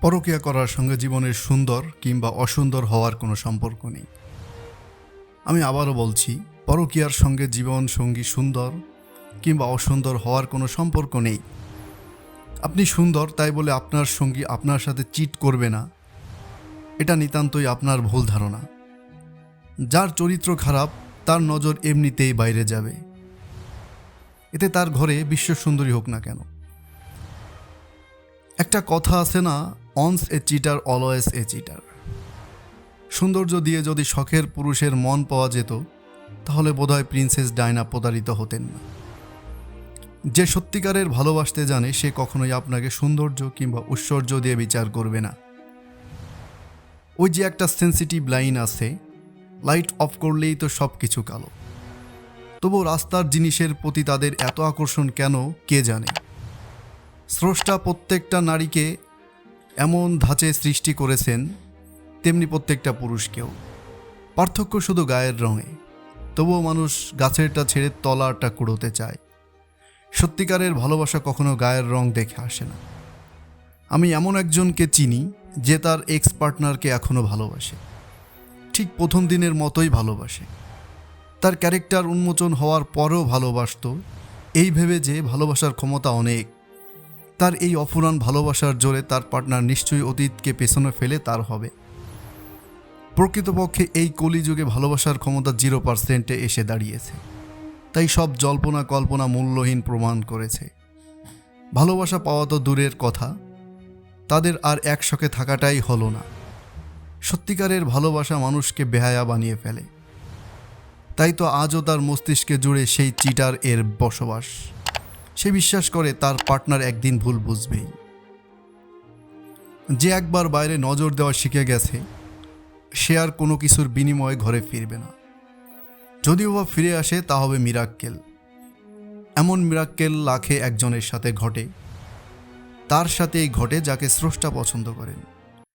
পরকীয়া করার সঙ্গে জীবনের সুন্দর কিংবা অসুন্দর হওয়ার কোনো সম্পর্ক নেই। আমি আবারও বলছি, পরকীয়ার সঙ্গে জীবন সঙ্গী সুন্দর কিংবা অসুন্দর হওয়ার কোনো সম্পর্ক নেই। আপনি সুন্দর, তাই বলে আপনার সঙ্গী আপনার সাথে চিট করবে না। এটা নিতান্তই আপনার ভুল ধারণা। যার চরিত্র খারাপ, তার নজর এমনিতেই বাইরে যাবে। এতে তার ঘরে বিশ্ব সুন্দরী হোক না কেন। একটা কথা আছে না once a cheater, always a cheater. সৌন্দর্য দিয়ে যদি শখের পুরুষের মন পাওয়া যেত, তাহলে বোধহয় প্রিন্সেস ডায়না প্রতারিত হতেন না। যে সত্যিকারের ভালোবাসতে জানে, সে কখনোই আপনাকে সৌন্দর্য কিংবা ঐশ্বর্য দিয়ে বিচার করবে না। ওই যে একটা সেন্সিটিভ লাইন আছে লাইট অফ করলেই তো সব কিছু কালো। তবু রাস্তার জিনিসের প্রতি তাদের এত আকর্ষণ কেন, কে জানে? স্রষ্টা প্রত্যেকটা নারীকে এমন ধাঁচে সৃষ্টি করেছেন তেমনি প্রত্যেকটা পুরুষকেও। পার্থক্য শুধু গায়ের রঙে। তবুও মানুষ গাছেরটা ছেড়ে তলাটা কুড়োতে চায়। সত্যিকারের ভালোবাসা কখনো গায়ের রং দেখে আসে না। আমি এমন একজনকে চিনি যে তার এক্স পার্টনারকে এখনও ভালোবাসে। ঠিক প্রথম দিনের মতোই ভালোবাসে। তার ক্যারেক্টার উন্মোচন হওয়ার পরও ভালোবাসত। এই ভেবে যে ভালোবাসার ক্ষমতা অনেক। তার এই অফুরান ভালোবাসার জোরে তার পার্টনার নিশ্চয়ই অতীতকে পেছনে ফেলে তার হবে। প্রকৃতপক্ষে এই কলিযুগে ভালোবাসার ক্ষমতা জিরো পার্সেন্টে এসে দাঁড়িয়েছে। তাই সব জল্পনা কল্পনা মূল্যহীন প্রমাণ করেছে। ভালোবাসা পাওয়া তো দূরের কথা, তাদের আর একসঙ্গে থাকাটাই হলো না। সত্যিকারের ভালোবাসা মানুষকে বেহায়া বানিয়ে ফেলে। তাই তো আজও তার মস্তিষ্কে জুড়ে সেই চিটার এর বসবাস। বিশ্বাস করে তার পার্টনার একদিন ভুল বুঝবেই। যে একবার বাইরে নজর দেওয়া শিখে গেছে, সে আর কোনো কিছুর বিনিময়ে ঘরে ফিরবে না। যদিও বা ফিরে আসে, তা হবে মিরাক্কেল। এমন মিরাক্কেল লাখে একজনের সাথে ঘটে, তার সাথেই ঘটে যাকে স্রষ্টা পছন্দ করেন।